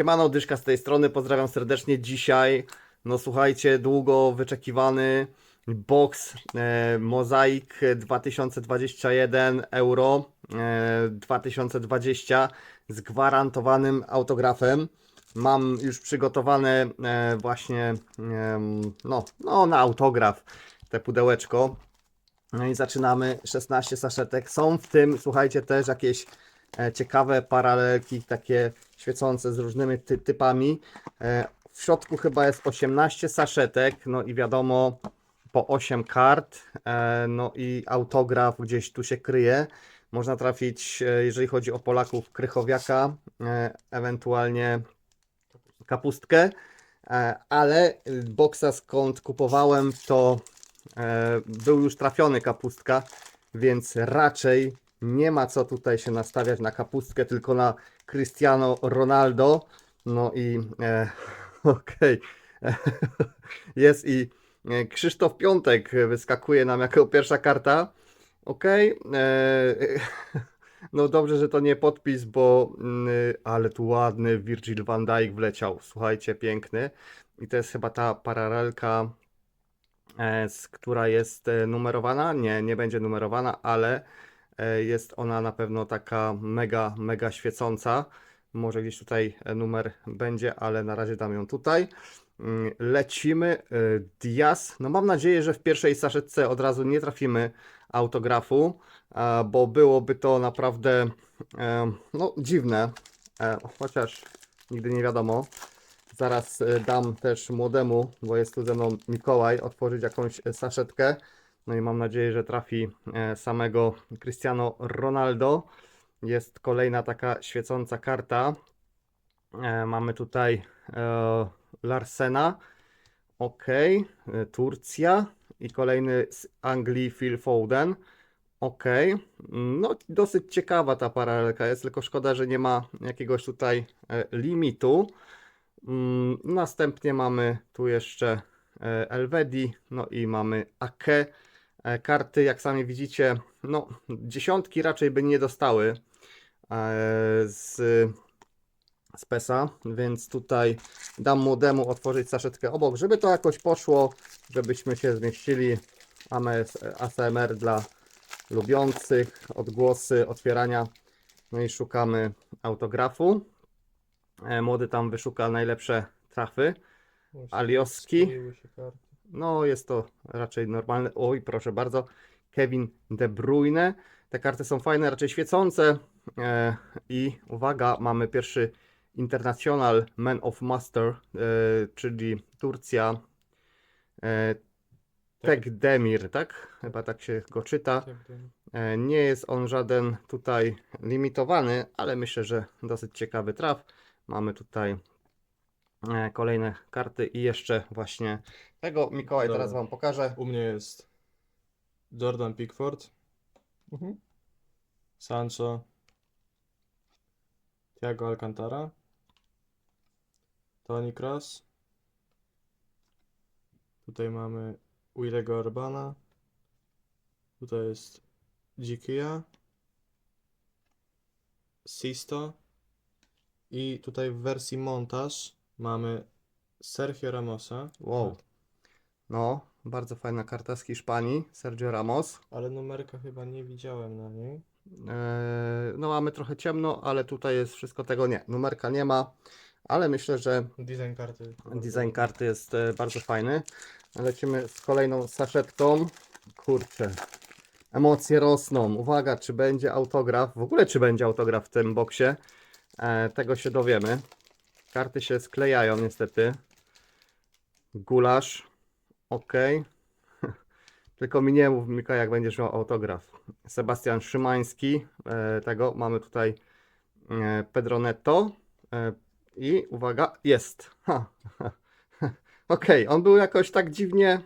Siemano, Dyszka z tej strony, pozdrawiam serdecznie dzisiaj. No słuchajcie, długo wyczekiwany box e, Mozaik 2021 euro e, 2020 z gwarantowanym autografem. Mam już przygotowane e, właśnie em, no, no, na autograf te pudełeczko. No i zaczynamy 16 saszetek. Są w tym, słuchajcie, też jakieś e, ciekawe paralelki, takie świecące z różnymi ty typami. E, w środku chyba jest 18 saszetek, no i wiadomo, po 8 kart, e, no i autograf gdzieś tu się kryje. Można trafić, e, jeżeli chodzi o Polaków, Krychowiaka, e, ewentualnie kapustkę, e, ale boksa skąd kupowałem, to e, był już trafiony kapustka, więc raczej nie ma co tutaj się nastawiać na kapustkę, tylko na Cristiano Ronaldo. No i e, okej, jest i e, Krzysztof Piątek wyskakuje nam jako pierwsza karta. Okej, e, no dobrze, że to nie podpis, bo mm, ale tu ładny Virgil van Dijk wleciał. Słuchajcie, piękny. I to jest chyba ta paralelka, e, która jest numerowana. Nie, nie będzie numerowana, ale jest ona na pewno taka mega, mega świecąca. Może gdzieś tutaj e, numer będzie, ale na razie dam ją tutaj. Mm, Lecimy. e, Diaz. No mam nadzieję, że w pierwszej saszetce od razu nie trafimy autografu, e, bo byłoby to naprawdę e, no, dziwne. E, Chociaż nigdy nie wiadomo. Zaraz e, dam też młodemu, bo jest tu ze mną Mikołaj, otworzyć jakąś e, saszetkę. No i mam nadzieję, że trafi e, samego Cristiano Ronaldo. Jest kolejna taka świecąca karta. E, Mamy tutaj e, Larsena. Ok. Turcja. I kolejny z Anglii Phil Foden. Ok. No, dosyć ciekawa ta paralelka jest, tylko szkoda, że nie ma jakiegoś tutaj limitu. Mm, Następnie mamy tu jeszcze Elvedi, no i mamy Ake. E, Karty, jak sami widzicie, no dziesiątki raczej by nie dostały e, z, z PESA, więc tutaj dam młodemu otworzyć saszetkę obok, żeby to jakoś poszło, żebyśmy się zmieścili. Mamy ASMR dla lubiących, odgłosy otwierania. No i szukamy autografu. E, Młody tam wyszuka najlepsze trafy. Alioski. No, jest to raczej normalne. Oj, proszę bardzo. Kevin De Bruyne. Te karty są fajne, raczej świecące. E, I uwaga, mamy pierwszy International Man of Master, e, czyli Turcja. E, Tekdemir, tak? Chyba tak się go czyta. Tak, tak. Nie jest on żaden tutaj limitowany, ale myślę, że dosyć ciekawy traf. Mamy tutaj kolejne karty i jeszcze właśnie tego Mikołaj Dobra. teraz Wam pokażę. U mnie jest Jordan Pickford, Mhm. Sancho, Thiago Alcantara, Toni Kroos. Tutaj mamy Willego Orbana. Tutaj jest Dzikia, Sisto. I tutaj w wersji montaż mamy Sergio Ramosa. Wow. No, bardzo fajna karta z Hiszpanii, Sergio Ramos. Ale numerka chyba nie widziałem na niej. E, No, mamy trochę ciemno, ale tutaj jest wszystko tego nie. Numerka nie ma, ale myślę, że Design karty. Design karty jest e, bardzo fajny. Lecimy z kolejną saszetką. Kurczę, emocje rosną. Uwaga, czy będzie autograf? W ogóle, czy będzie autograf w tym boksie? E, tego się dowiemy. Karty się sklejają, niestety. Gulasz. Ok. Tylko mi nie mów, Mika, jak będziesz miał autograf. Sebastian Szymański. E, tego mamy tutaj e, Pedronetto. E, i uwaga, jest. Okej, on był jakoś tak dziwnie.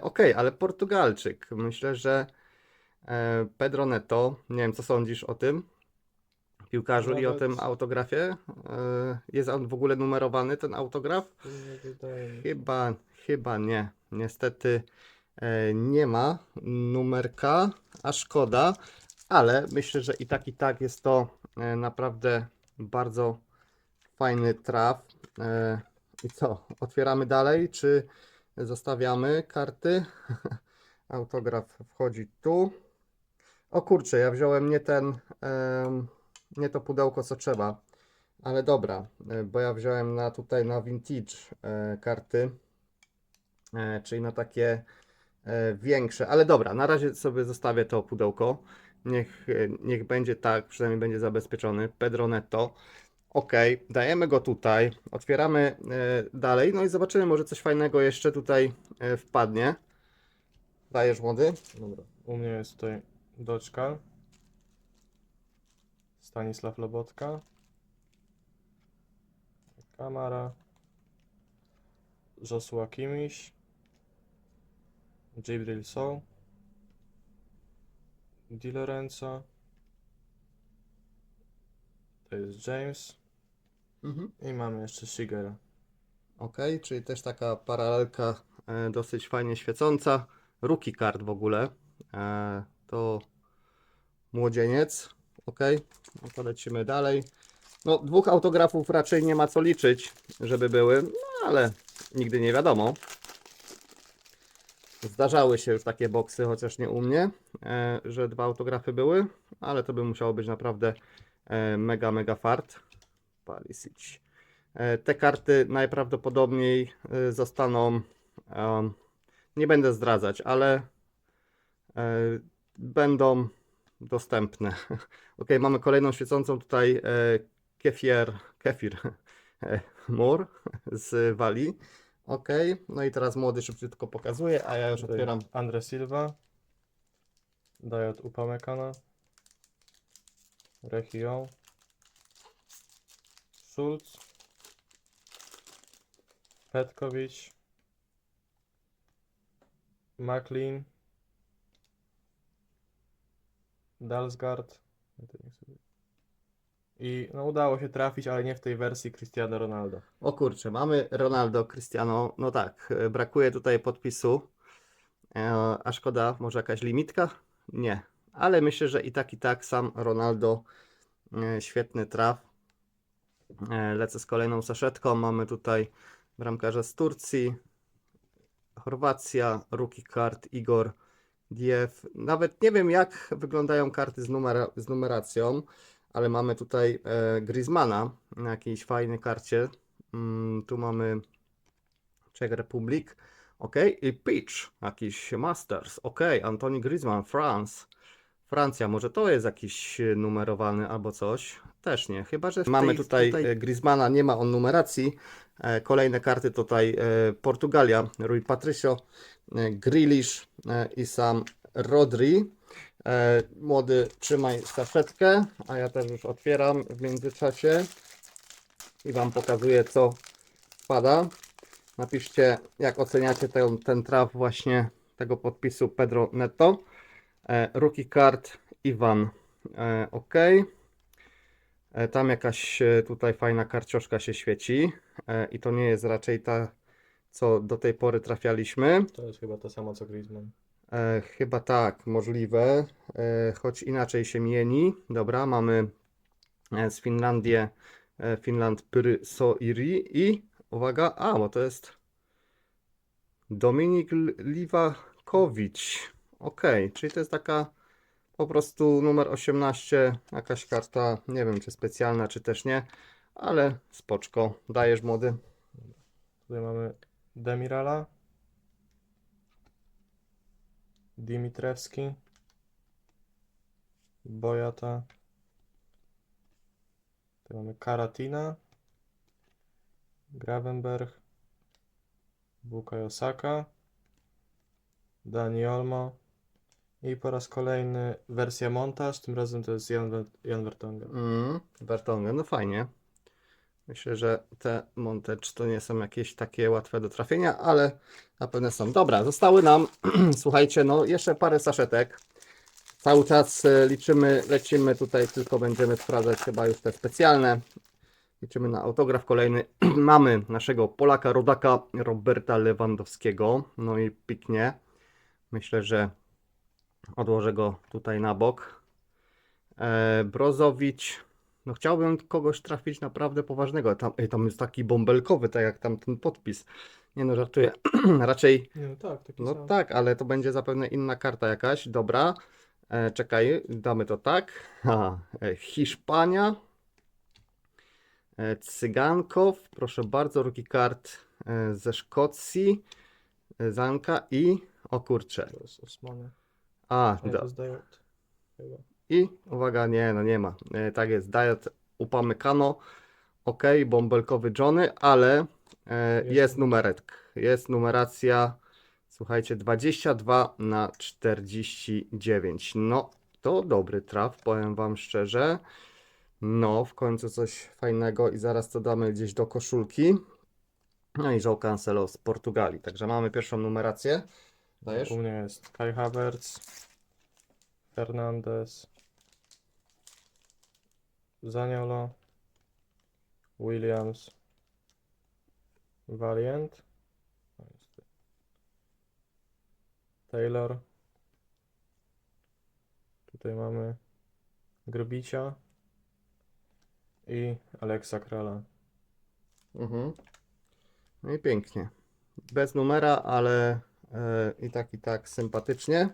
Okej, ale Portugalczyk. Myślę, że Pedro Neto. Nie wiem, co sądzisz o tym piłkarzu i o Nawet- tym autografie. E, jest on w ogóle numerowany, ten autograf? Chyba, chyba nie. Niestety e, nie ma numerka, a szkoda, ale myślę, że i tak, i tak jest to e, naprawdę bardzo fajny traf. I co? Otwieramy dalej, czy zostawiamy karty? Autograf wchodzi tu. O kurczę, ja wziąłem nie ten, nie to pudełko co trzeba, ale dobra, e, bo ja wziąłem na tutaj na vintage e, karty, e, czyli na takie większe, ale dobra, na razie sobie zostawię to pudełko. Niech, niech będzie tak, przynajmniej będzie zabezpieczony. Pedro Netto. Ok, dajemy go tutaj, otwieramy dalej, no i zobaczymy, może coś fajnego jeszcze tutaj wpadnie. Dajesz młody? Dobra. U mnie jest tutaj Doczka. Stanisław Lobotka. Kamara. Joshua Kimiś. Jibril Sow. Di Lorenzo. To jest James. Mhm. I mamy jeszcze Shigera. Ok, czyli też taka paralelka e, dosyć fajnie świecąca. Rookie card w ogóle. E, to młodzieniec. Ok, no to lecimy dalej. No, dwóch autografów raczej nie ma co liczyć, żeby były, no ale nigdy nie wiadomo. Zdarzały się już takie boksy, chociaż nie u mnie, e, że dwa autografy były, ale to by musiało być naprawdę e, mega, mega fart. Palisic. E, Te karty najprawdopodobniej zostaną, nie będę zdradzać, ale będą dostępne. Ok, mamy kolejną świecącą tutaj e, kefier, kefir e, mur z Walii. Ok, no i teraz młody szybciutko pokazuje, a ja już Tutaj otwieram. Andre Silva. Dajot Upamecano. Region. Schulz. Petkovic. McLean. Chcę- I no udało się trafić, ale nie w tej wersji Cristiano Ronaldo. O kurczę, mamy Ronaldo, Cristiano. No tak, brakuje tutaj podpisu. E, a szkoda, może jakaś limitka? Nie, ale myślę, że i tak, i tak sam Ronaldo. E, świetny traf. E, lecę z kolejną saszetką. Mamy tutaj bramkarza z Turcji, Chorwacja, rookie card Igor Diew. Nawet nie wiem, jak wyglądają karty z, numera, z numeracją, ale mamy tutaj e, Griezmana na jakiejś fajnej karcie. Mm, tu mamy Czech Republic. Ok, i Peach, jakiś Masters. Ok, Antoni Griezmann, France. Francja, może to jest jakiś e, numerowany albo coś? Też nie, chyba że mamy tej- tutaj, tutaj- e, Griezmana, nie ma on numeracji. E, Kolejne karty tutaj Portugalia, Rui Patricio, Grealish i sam Rodri. Młody, trzymaj saszetkę, a ja też już otwieram w międzyczasie i Wam pokazuję, co wpada. Napiszcie, jak oceniacie ten, ten traf właśnie tego podpisu Pedro Neto. E, rookie card Iwan. E, ok. E, tam jakaś tutaj fajna karcioszka się świeci. I to nie jest raczej ta, co do tej pory trafialiśmy. To jest chyba to samo co Griezmann. E, chyba tak, możliwe, e, choć inaczej się mieni. Dobra, mamy z Finlandii e, Finland Pyry Soiri i uwaga, a bo to jest Dominik Liwakowicz. Ok, czyli to jest taka po prostu numer 18, jakaś karta, nie wiem czy specjalna, czy też nie, ale spoczko, dajesz młody. Tutaj mamy Demirala, Dimitrewski, Bojata. Tutaj mamy Karatina, Gravenberg, Bukayo Saka, Dani Olmo i po raz kolejny wersja montaż, tym razem to jest Jan, Jan Vertonghen. Mm, no fajnie. Myślę, że te Montage to nie są jakieś takie łatwe do trafienia, ale na pewno są. Dobra, zostały nam, słuchajcie, no jeszcze parę saszetek. Cały czas e, liczymy, lecimy tutaj, tylko będziemy sprawdzać chyba już te specjalne. Liczymy na autograf kolejny. Mamy naszego Polaka, rodaka Roberta Lewandowskiego. No i piknie. Myślę, że odłożę go tutaj na bok. E, Brozowicz, No chciałbym kogoś trafić naprawdę poważnego. Tam, ej, tam jest taki bąbelkowy, tak jak tam ten podpis. Nie no, żartuję. Raczej, Nie, no tak, taki no sam. tak, ale to będzie zapewne inna karta jakaś. Dobra. E, czekaj, damy to tak. Ha, e, Hiszpania. E, Cygankow, proszę bardzo, rookie card e, ze Szkocji. E, Zanka i, o kurczę, To jest Osmany. A, Nie, do, to jest Diode. Chyba. I uwaga, nie, no nie ma. E, tak jest, Diet upamykano. Ok, bąbelkowy Johnny, ale e, Jest. jest numerek. Jest numeracja, słuchajcie, 22 na 49. No, to dobry traf, powiem Wam szczerze. No, w końcu coś fajnego i zaraz to damy gdzieś do koszulki. No i Joe Cancelo z Portugalii. Także mamy pierwszą numerację. Dajesz? U mnie jest Kai Havertz, Fernandez, Zaniolo, Williams, Valiant, O, jest tu. Taylor, tutaj mamy Grbicia i Alexa Krala. Mhm. No i pięknie. Bez numera, ale i tak, i tak sympatycznie.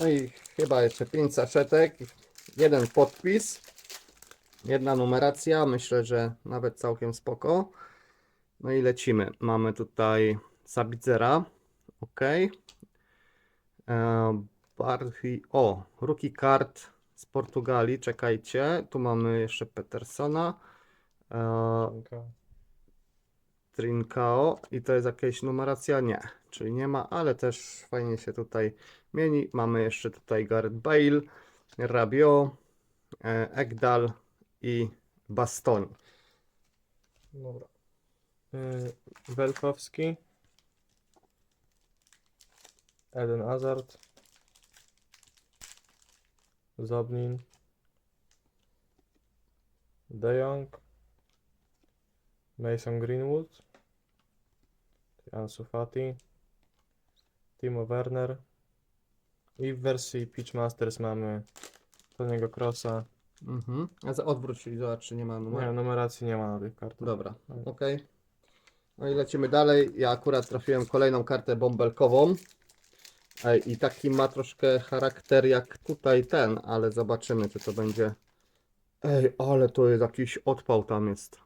No i chyba jeszcze 5 saszetek, jeden podpis, jedna numeracja. Myślę, że nawet całkiem spoko. No i lecimy. Mamy tutaj Sabicera. Ok. E, Barhi, o, rookie card z Portugalii. Czekajcie. Tu mamy jeszcze Petersona. E, Taka Trincao i to jest jakaś numeracja? Nie, czyli nie ma, ale też fajnie się tutaj mieni. Mamy jeszcze tutaj Gareth Bale, Rabiot, e, Ekdal i Bastoni. Dobra. Y, Welkowski. Eden Hazard. Zobnin. De Jong. Mason Greenwood. Ansu Fati. Timo Werner. I w wersji Pitch Masters mamy Tony'ego Crossa. Mhm. A za odwróć, czyli zobacz, czy nie ma Nie, numeru. numeracji nie ma na tych kartach. Dobra, Tak. ok. No i lecimy dalej. Ja akurat trafiłem kolejną kartę bąbelkową. Ej, I taki ma troszkę charakter jak tutaj ten, ale zobaczymy, czy to będzie. Ej, ale to jest jakiś odpał tam jest.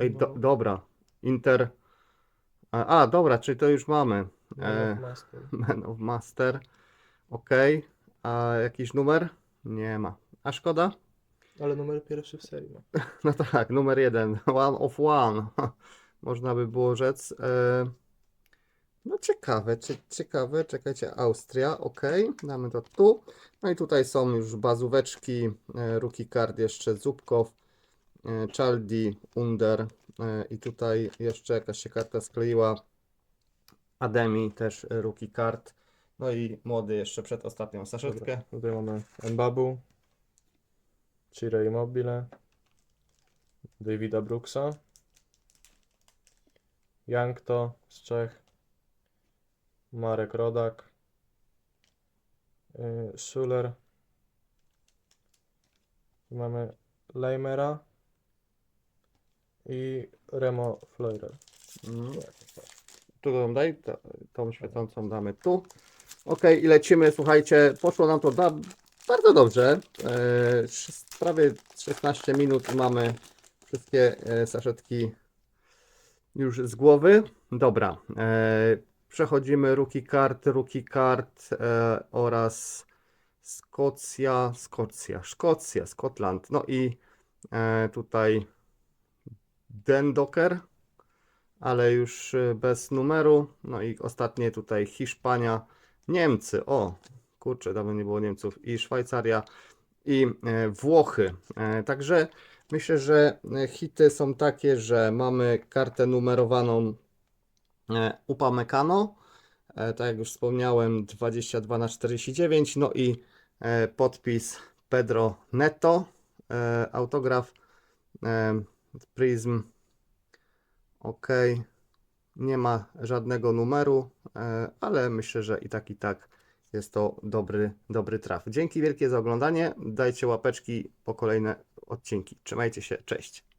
Ej, do, No, dobra. Inter. A, a, dobra, czyli to już mamy. No, E, Master. Man of Master. Ok. A jakiś numer? Nie ma. A szkoda? Ale numer pierwszy w serii ma. No tak, numer jeden. One of one. Można by było rzec. E, No ciekawe, cie, ciekawe. Czekajcie, Austria. Ok. Damy to tu. No i tutaj są już bazóweczki. E, Rookie card jeszcze Zubkow. e, Chaldi, Under. I tutaj jeszcze jakaś się karta skleiła. Ademi też rookie card. No i młody jeszcze przed ostatnią saszetkę. Tutaj mamy Mbabu, Cire Immobile, Davida Brooksa, Jankto z Czech, Marek Rodak, Schuler, Tu mamy Leimera i Remo Fleurer. Mm. Ją daj, tą świecącą damy tu. Ok, i lecimy, słuchajcie, poszło nam to da, bardzo dobrze. E, prawie 16 minut mamy wszystkie e, saszetki już z głowy. Dobra, e, przechodzimy rookie card, rookie card e, oraz Skocja, Skocja, Szkocja, Skotland. No i e, tutaj Den Docker ale już y, bez numeru. No i ostatnie tutaj Hiszpania, Niemcy. O, kurczę, dawno nie było Niemców. I Szwajcaria i e, Włochy. E, Także myślę, że e, hity są takie, że mamy kartę numerowaną Upamecano. Tak jak już wspomniałem, 22 na 49. No i podpis Pedro Neto. Autograf Prism OK. Nie ma żadnego numeru, e, ale myślę, że i tak, i tak jest to dobry, dobry traf. Dzięki wielkie za oglądanie. Dajcie łapeczki po kolejne odcinki. Trzymajcie się, cześć.